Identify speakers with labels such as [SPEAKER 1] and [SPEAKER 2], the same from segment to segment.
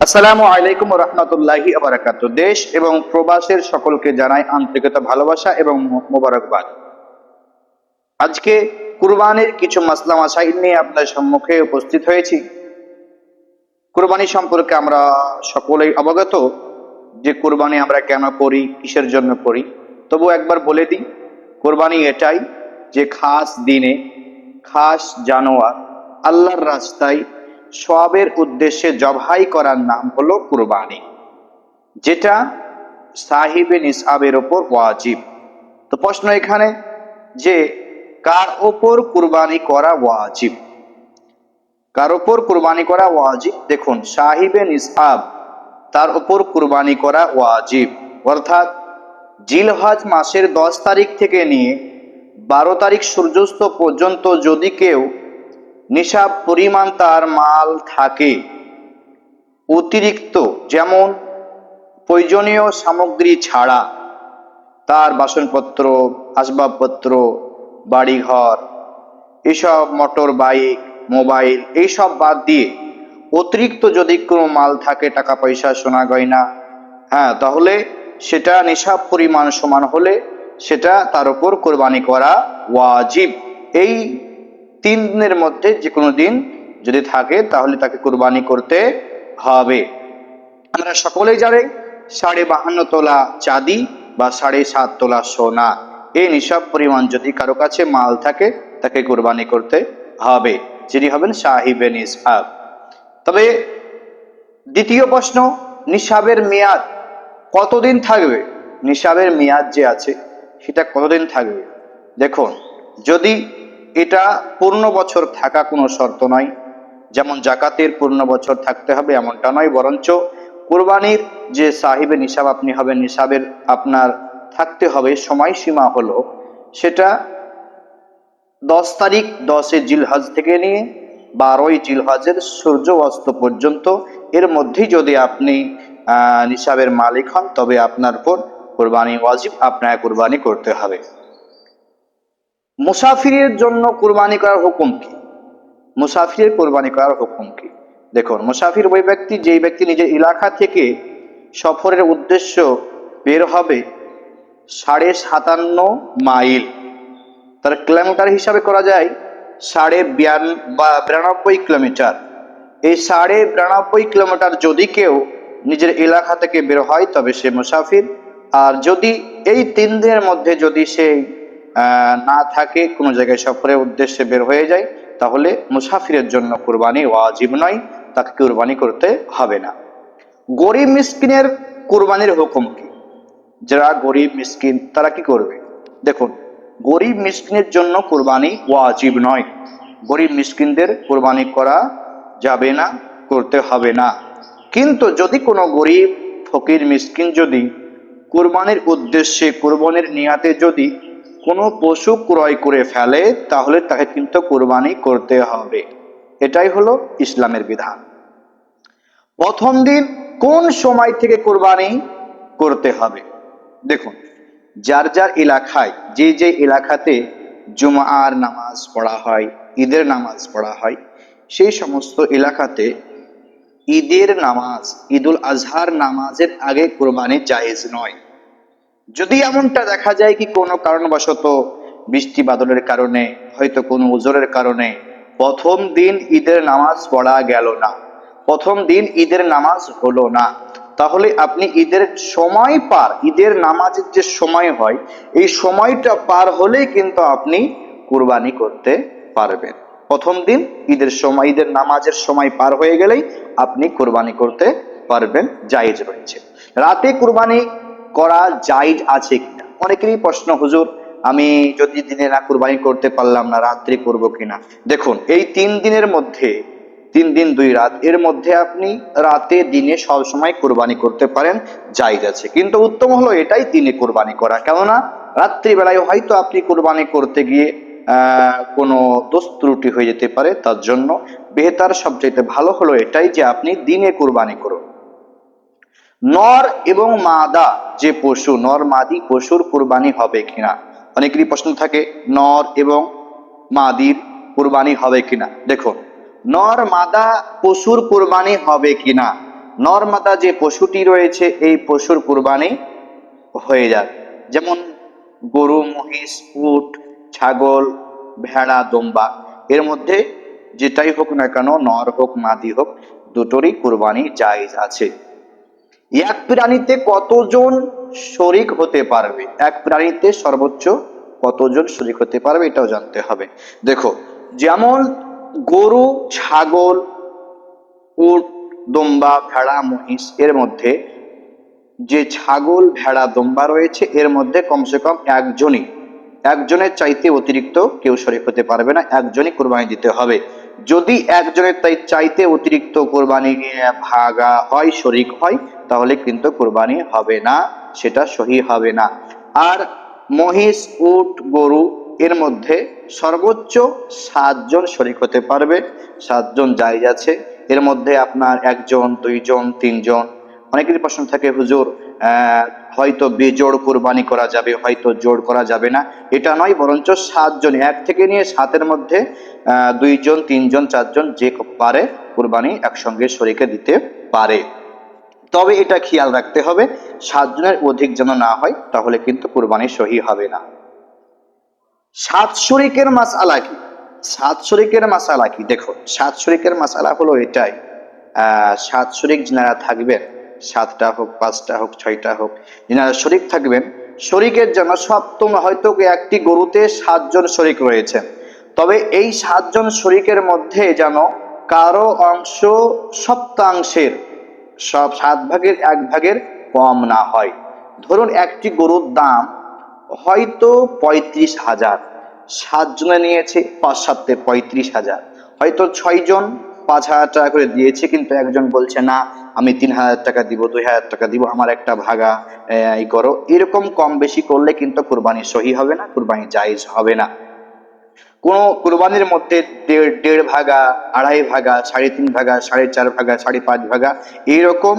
[SPEAKER 1] আসসালামু আলাইকুম রহমতুল্লাহি আবরাকাত দেশ এবং প্রবাসের সকলকে জানাই আন্তরিকতা, ভালোবাসা এবং মোবারকবাদ। আজকে কুরবানির কিছু মাসলা মাসাইল নিয়ে আপনার সম্মুখে উপস্থিত হয়েছি। কুরবানি সম্পর্কে আমরা সকলেই অবগত যে কুরবানি আমরা কেন করি, কিসের জন্য করি। তবু একবার বলে দিই, কোরবানি এটাই যে খাস দিনে, খাস জানোয়ার আল্লাহর রাস্তায় সবের উদ্দেশ্যে জবাই করার নাম হলো কুরবানি, যেটা সাহিবে নিসাবের ওপর ওয়াজিব। তো প্রশ্ন এখানে যে কার ওপর কুরবানি করা ওয়াজিব? কার ওপর কুরবানি করা ওয়াজিব? দেখুন, সাহিবে নিসাব তার ওপর কুরবানি করা ওয়াজিব। অর্থাৎ জিলহজ মাসের দশ তারিখ থেকে নিয়ে বারো তারিখ সূর্যাস্ত পর্যন্ত যদি কেউ নিসাব পরিমাণ তার মাল থাকে। অতিরিক্ত যেমন প্রয়োজনীয় সামগ্রী ছাড়া তার বাসনপত্র, আসবাবপত্র, বাড়িঘর, এসব মোটর বাইক, মোবাইল, এইসব বাদ দিয়ে অতিরিক্ত যদি কোনো মাল থাকে টাকা পয়সা সোনা গয়না হ্যাঁ তাহলে সেটা নিসাব পরিমাণ সমান হলে সেটা তার উপর কোরবানি করা ওয়াজিব। এই তিন দিনের মধ্যে যে কোনো দিন যদি থাকে, তাহলে তাকে কোরবানি করতে হবে। আমরা সকলেই জানি সাড়ে বাহান্ন তোলা চাঁদি বা সাড়ে সাত তোলা সোনা এই নিসব পরিমাণ যদি কারও কাছে মাল থাকে, তাকে কোরবানি করতে হবে, যিনি হবেন সাহিবে নিসাব তবে দ্বিতীয় প্রশ্ন, নিসাবের মেয়াদ কতদিন থাকবে? নিসাবের মেয়াদ যে আছে, সেটা কতদিন থাকবে? দেখুন, যদি এটা পূর্ণ বছর থাকা কোনো শর্ত নয়। যেমন জাকাতের পূর্ণ বছর থাকতে হবে এমনটা নয়, বরঞ্চ কোরবানির যে সাহিবে নিসাব আপনি হবেন, নিসাবের আপনার থাকতে হবে সময়সীমা হলো সেটা দশ তারিখ দশে জিলহজ থেকে নিয়ে বারোই জিলহজের সূর্য অস্ত পর্যন্ত এর মধ্যেই যদি আপনি নিসাবের মালিক হন, তবে আপনার উপর কোরবানি ওয়াজিব, আপনাকে কোরবানি করতে হবে। মুসাফিরের জন্য কোরবানি করার হুকুম কি? মুসাফিরের কোরবানি করার হুকুম কি? দেখুন মুসাফির ওই ব্যক্তি যেই ব্যক্তি নিজের এলাকা থেকে সফরের উদ্দেশ্য বের হবে সাড়ে সাতান্ন মাইল। তার কিলোমিটার হিসাবে করা যায় সাড়ে বিয়ান বা বিরানব্বই কিলোমিটার এই সাড়ে বিরানব্বই কিলোমিটার যদি কেউ নিজের এলাকা থেকে বের হয় তবে সে মুসাফির। আর যদি এই তিন দিনের মধ্যে যদি সে আহ, না থাকে, কোনো জায়গায় সফরের উদ্দেশ্যে বের হয়ে যায় তাহলে মুসাফিরের জন্য কোরবানি ওয়াজিব নয়, তাকে কোরবানি করতে হবে না। গরিব মিসকিনের কোরবানির হুকুম কি? যারা গরিব মিসকিন, তারা কি করবে? দেখুন, গরিব মিসকিনের জন্য কোরবানি ওয়াজিব নয়। গরিব মিসকিনদের কোরবানি করা যাবে না, করতে হবে না। কিন্তু যদি কোনো গরিব ফকির মিসকিন যদি কোরবানির উদ্দেশ্যে, কোরবানির নিয়াতে যদি কোনো পশু ক্রয় করে ফেলে, তাহলে তাকে কিন্তু কোরবানি করতে হবে। এটাই হলো ইসলামের বিধান। প্রথম দিন কোন সময় থেকে কোরবানি করতে হবে? দেখুন, যার যার এলাকায়, যে যে এলাকাতে জুমার নামাজ পড়া হয়, ঈদের নামাজ পড়া হয়, সেই সমস্ত এলাকাতে ঈদের নামাজ, ঈদুল আজহার নামাজের আগে কোরবানি জায়েজ নয়। যদি এমনটা দেখা যায় কি কোনো কারণবশত বৃষ্টি বাদলের কারণে, হয়তো কোনো উজোরের কারণে, প্রথম দিন ঈদের নামাজ পড়া গেল না, প্রথম দিন ঈদের নামাজ হলো না, তাহলে আপনি ঈদের সময় পার, ঈদের নামাজের যে সময় হয়, এই সময়টা পার হলেই কিন্তু আপনি কুরবানি করতে পারবেন। প্রথম দিন ঈদের সময়, ঈদের নামাজের সময় পার হয়ে গেলেই আপনি কুরবানি করতে পারবেন, জায়েজ রয়েছে। রাতে কুরবানি করা জায়েজ আছে কিনা? অনেকেরই প্রশ্ন, হুজুর, আমি যদি দিনে না কুরবানি করতে পারলাম না, রাত্রি করব কিনা? দেখুন, এই তিন দিনের মধ্যে, তিন দিন দুই রাত, এর মধ্যে আপনি রাতে, দিনে সব সময় কোরবানি করতে পারেন জায়েজ আছে। কিন্তু উত্তম হলো এটাই দিনে কোরবানি করা। কেননা, রাত্রিবেলায় হয়তো আপনি কোরবানি করতে গিয়ে কোনো দোষ ত্রুটি হয়ে যেতে পারে, তার জন্য। বেহতার সবচাইতে ভালো হলো এটাই যে আপনি দিনে কোরবানি করুন। নর এবং মাদা যে পশু, নর, মাদি পশুর কোরবানি হবে কিনা? অনেকেরই প্রশ্ন থাকে, নর এবং মাদির কোরবানি হবে কিনা? দেখুন নর, মাদা পশুর কোরবানি হবে কিনা? নর্মাদা যে পশুটি রয়েছে, এই পশুর কুরবানি হয়ে যাবে। যেমন গরু, মহিষ, উট, ছাগল, ভেড়া, দম্বা, এর মধ্যে যেটাই হোক না কেন, নর হোক, মাদি হোক, দুটোরই কুরবানি জায়েজ আছে। এক প্রাণীতে কতজন শরিক হতে পারবে? এক প্রাণীতে সর্বোচ্চ কতজন শরিক হতে পারবে এটাও জানতে হবে। দেখো, যেমন গরু, ছাগল, উট, দম্বা, ভেড়া, মহিষ, এর মধ্যে যে ছাগল, ভেড়া, দম্বা রয়েছে, এর মধ্যে কমসে কম একজনই। একজনের চাইতে অতিরিক্ত কেউ শরিক হতে পারবে না, একজনই কোরবানি দিতে হবে। যদি একজনের তাই চাইতে অতিরিক্ত কোরবানি ভাগা হয়, শরিক হয়, তাহলে কিন্তু কোরবানি হবে না, সেটা সহি হবে না। আর মহিষ, উট, গরু, এর মধ্যে সর্বোচ্চ সাতজন শরিক হতে পারবে, সাতজন জায়জ আছে। এর মধ্যে আপনার একজন, দুইজন, তিনজন, অনেকেরই প্রশ্ন থাকে, হুজুর হয়তো বেজোড় কোরবানি করা যাবে, হয়তো জোড় করা যাবে না। এটা নয়, বরঞ্চ সাতজন, এক থেকে নিয়ে সাতের মধ্যে দুইজন, তিনজন, চারজন যে পারে কোরবানি একসঙ্গে শরীকে দিতে পারে। তবে এটা খেয়াল রাখতে হবে, সাতজনের অধিক যেন না হয়, তাহলে কিন্তু কোরবানি সহি হবে না। সাত শরিকের মাসালা কি? সাত শরিকের মাসালা কি? দেখো, সাত শরিকের মাসালা হলো এটাই। সাত শরিক যারা থাকবেন সাতটা হোক, পাঁচটা হোক, ছয়টা হোক। যারা শরিক থাকবেন, শরিকের জন্য সপ্তম হয়তো একটি গরুতে সাতজন শরিক রয়েছে। তবে এই সাতজন শরিকের মধ্যে যেন কারও অংশ সপ্তাংশের সব সাত ভাগের এক ভাগের কম না হয়। ধরুন একটি গরুর দাম হয়তো পঁয়ত্রিশ হাজার। সাতজনে নিয়েছে, পাঁচ সাতে পঁয়ত্রিশ হাজার। হয়তো ছয়জন পাঁচ হাজার টাকা করে দিয়েছে, কিন্তু একজন বলছে, না, আমি তিন হাজার টাকা দিব, দুই হাজার টাকা দিব, আমার একটা ভাগা এই করো। এরকম কম বেশি করলে কিন্তু কুরবানি সহি হবে না, কুরবানি জায়েজ হবে না। কোনো কুরবানির মধ্যে দেড় দেড় ভাগা, আড়াই ভাগা, সাড়ে তিন ভাগা, সাড়ে চার ভাগা, সাড়ে পাঁচ ভাগা, এরকম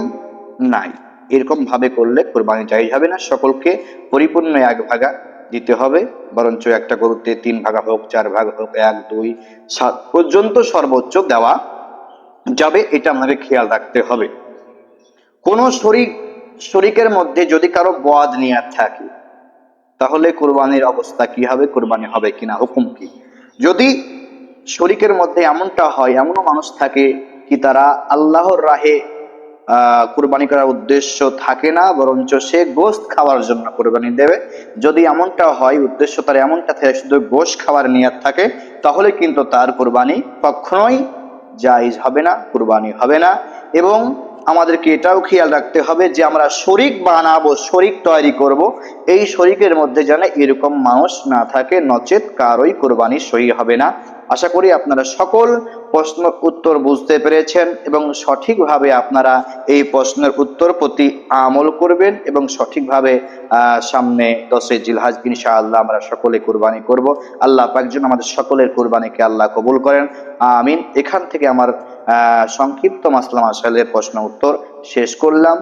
[SPEAKER 1] নাই। এরকম ভাবে করলে কোরবানি জায়েজ হবে না, সকলকে পরিপূর্ণ এক ভাগা দিতে হবে, বরঞ্চ একটা গরুতে তিন ভাগা হোক, চার ভাগ হোক, এক, দুই, সাত পর্যন্ত সর্বোচ্চ দেওয়া যাবে, এটা আমাদের খেয়াল রাখতে হবে। কোন শরিক শরিকের মধ্যে যদি কারও বদ নিয়াত থাকে, তাহলে কোরবানির অবস্থা কি হবে, কোরবানি হবে কিনা, হুকুম কি? যদি শরিকের মধ্যে এমনটা হয়, এমনও মানুষ থাকে কি তারা আল্লাহর রাহে কুরবানি করার উদ্দেশ্য থাকে না, বরঞ্চ সে গোস্ত খাওয়ার জন্য কোরবানি দেবে। যদি এমনটা হয়, উদ্দেশ্য তার এমনটা থাকে, শুধু গোস্ত খাওয়ার নিয়াত থাকে, তাহলে কিন্তু তার কোরবানি কখনোই জায়েজ হবে না কুরবানি হবে না এবং আমাদেরকে এটাও খেয়াল রাখতে হবে যে আমরা শরিক বানাবো, শরিক তৈরি করব। এই শরিকের মধ্যে যেন এরকম মানুষ না থাকে, নচেত কারোই কোরবানি সহি হবে না। আশা করি আপনারা সকল প্রশ্ন উত্তর বুঝতে পেরেছেন এবং সঠিকভাবে আপনারা এই প্রশ্নের উত্তর প্রতি আমল করবেন এবং সঠিকভাবে সামনে দশে জিলহাজ ইনশাআল্লাহ আমরা সকলে কোরবানি করব। আল্লাহ পাকজন আমাদের সকলের কোরবানিকে আল্লাহ কবুল করেন। আমিন। এখান থেকে আমার সংক্ষিপ্ত মাসলাম আসালের প্রশ্ন উত্তর শেষ করলাম।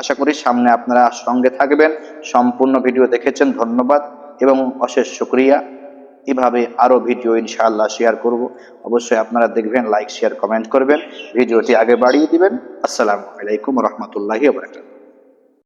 [SPEAKER 1] আশা করি সামনে আপনারা সঙ্গে থাকবেন। সম্পূর্ণ ভিডিও দেখেছেন, ধন্যবাদ এবং অশেষ শুক্রিয়া। এভাবে আরও ভিডিও ইনশাআল্লাহ শেয়ার করব। অবশ্যই আপনারা দেখবেন লাইক শেয়ার কমেন্ট করবেন। ভিডিওটি আগে বাড়িয়ে দিবেন। আসসালামু আলাইকুম রহমতুল্লাহি বারাকাতুহু।